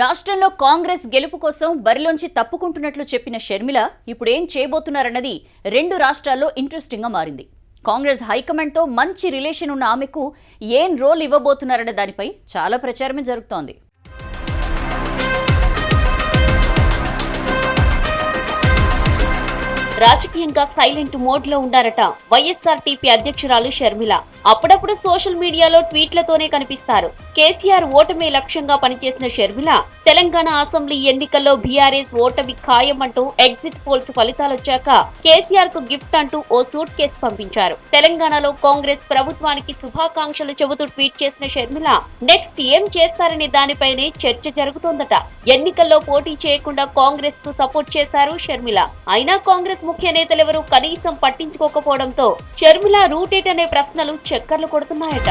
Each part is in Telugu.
రాష్ట్రంలో కాంగ్రెస్ గెలుపు కోసం బరిలోంచి తప్పుకుంటున్నట్లు చెప్పిన షర్మిల ఇప్పుడేం చేయబోతున్నారన్నది రెండు రాష్ట్రాల్లో ఇంట్రెస్టింగ్గా మారింది. కాంగ్రెస్ హైకమాండ్తో మంచి రిలేషన్ ఉన్న ఆమెకు ఏం రోల్ ఇవ్వబోతున్నారన్న దానిపై చాలా ప్రచారమే జరుగుతోంది. రాజకీయంగా సైలెంట్ మోడ్లో ఉన్నారట వైఎస్ఆర్ టీపీ అధ్యక్షురాలు షర్మిల. అప్పుడప్పుడు సోషల్ మీడియాలో ట్వీట్లతోనే కనిపిస్తారు. కేసీఆర్ ఓటమే లక్ష్యంగా పనిచేసిన షర్మిల తెలంగాణ అసెంబ్లీ ఎన్నికల్లో బీఆర్ఎస్ ఓటమి ఖాయం అంటూ ఎగ్జిట్ పోల్స్ ఫలితాలు వచ్చాక కేసీఆర్కు గిఫ్ట్ అంటూ ఓ సూట్ కేసు పంపించారు. తెలంగాణలో కాంగ్రెస్ ప్రభుత్వానికి శుభాకాంక్షలు చెబుతూ ట్వీట్ చేసిన షర్మిల నెక్స్ట్ ఏం చేస్తారనే దానిపైనే చర్చ జరుగుతోందట. ఎన్నికల్లో పోటీ చేయకుండా కాంగ్రెస్కు సపోర్ట్ చేశారు షర్మిల. అయినా కాంగ్రెస్ ముఖ్య నేతలెవరూ కనీసం పట్టించుకోకపోవడంతో షర్మిల రూటేట్ అనే ప్రశ్నలు చక్కర్లు కొడుతున్నాయట.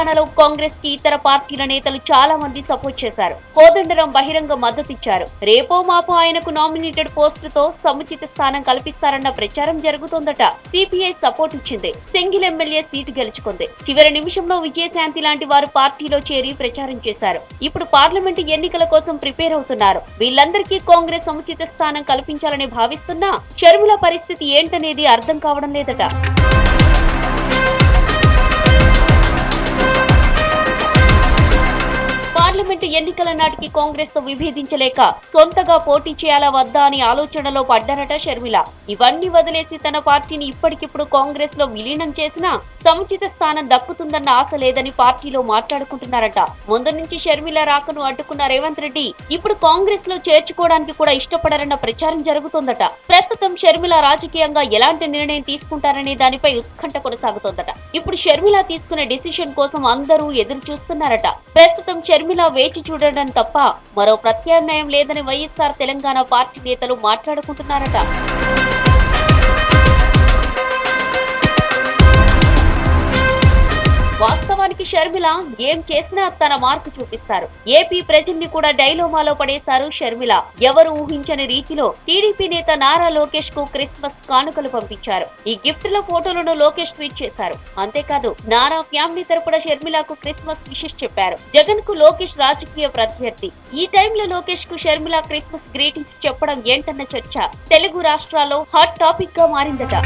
తెలంగాణలో కాంగ్రెస్కి ఇతర పార్టీల నేతలు చాలా మంది సపోర్ట్ చేశారు. కోదండరాం బహిరంగ మద్దతిచ్చారు రేపో మాపో ఆయనకు నామినేటెడ్ పోస్ట్తో సముచిత స్థానం కల్పిస్తారన్న ప్రచారం జరుగుతోందట. సిపిఐ సపోర్ట్ ఇచ్చింది. సింగిల్ ఎమ్మెల్యే సీటు గెలుచుకుంది. చివరి నిమిషంలో విజయశాంతి లాంటి వారు పార్టీలో చేరి ప్రచారం చేశారు. ఇప్పుడు పార్లమెంటు ఎన్నికల కోసం ప్రిపేర్ అవుతున్నారు. వీళ్ళందరికీ కాంగ్రెస్ సముచిత స్థానం కల్పించాలని భావిస్తున్నా షర్మిల పరిస్థితి ఏంటనేది అర్థం కావడం లేదట. పార్లమెంటు ఎన్నికల నాటికి కాంగ్రెస్తో విభేదించలేక సొంతగా పోటీ చేయాలా వద్దా అని ఆలోచనలో పడ్డారట షర్మిల. ఇవన్నీ వదిలేసి తన పార్టీని ఇప్పటికిప్పుడు కాంగ్రెస్లో విలీనం చేసినా సముచిత స్థానం దక్కుతుందన్న ఆశ లేదని పార్టీలో మాట్లాడుకుంటున్నారట. ముందు నుంచి షర్మిల రాకను అడ్డుకున్న రేవంత్ రెడ్డి ఇప్పుడు కాంగ్రెస్లో చేర్చుకోవడానికి కూడా ఇష్టపడరన్న ప్రచారం జరుగుతోందట. ప్రస్తుతం షర్మిల రాజకీయంగా ఎలాంటి నిర్ణయం తీసుకుంటారనే దానిపై ఉత్కంఠ కొనసాగుతోందట. ఇప్పుడు షర్మిల తీసుకునే డిసిషన్ కోసం అందరూ ఎదురు చూస్తున్నారట ప్రస్తుతం షర్మిల వేచి చూడడం తప్ప మరో ప్రత్యామ్నాయం లేదని వైఎస్ఆర్ తెలంగాణ పార్టీ నేతలు మాట్లాడుకుంటున్నారట. వాస్తవానికి షర్మిల ఏం చేసినా తన మార్కు చూపిస్తారు. ఏపీ ప్రజల్ని కూడా డైలోమాలో పడేశారు షర్మిల. ఎవరు ఊహించని రీతిలో టీడీపీ నేత నారా లోకేష్కు క్రిస్మస్ కానుకలు పంపించారు. ఈ గిఫ్ట్లో ఫోటోలను లోకేష్ ట్వీట్ చేశారు. అంతేకాదు నారా ఫ్యామిలీ తరపున షర్మిలకు క్రిస్మస్ విషెస్ చెప్పారు. జగన్కు లోకేష్ రాజకీయ ప్రత్యర్థి. ఈ టైంలో లోకేష్కు షర్మిల క్రిస్మస్ గ్రీటింగ్స్ చెప్పడం ఏంటన్న చర్చ తెలుగు రాష్ట్రాల్లో హాట్ టాపిక్గా మారిందట.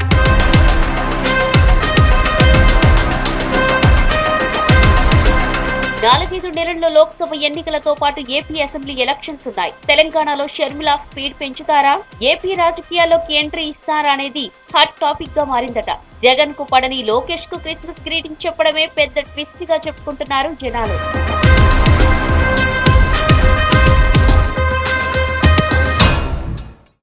నాలుగైదు నెలల్లో లోక్సభ ఎన్నికలతో పాటు ఏపీ అసెంబ్లీ ఎలక్షన్స్ ఉన్నాయి. తెలంగాణలో షర్మిల స్పీడ్ పెంచుతారా? ఏపీ రాజకీయాల్లోకి ఎంట్రీ ఇస్తారా అనేది హాట్ టాపిక్గా మారిందట. జగన్కు పడని లోకేష్కు క్రిస్మస్ గ్రీటింగ్ చెప్పడమే పెద్ద ట్విస్ట్గా చెప్పుకుంటున్నారు జనాలు.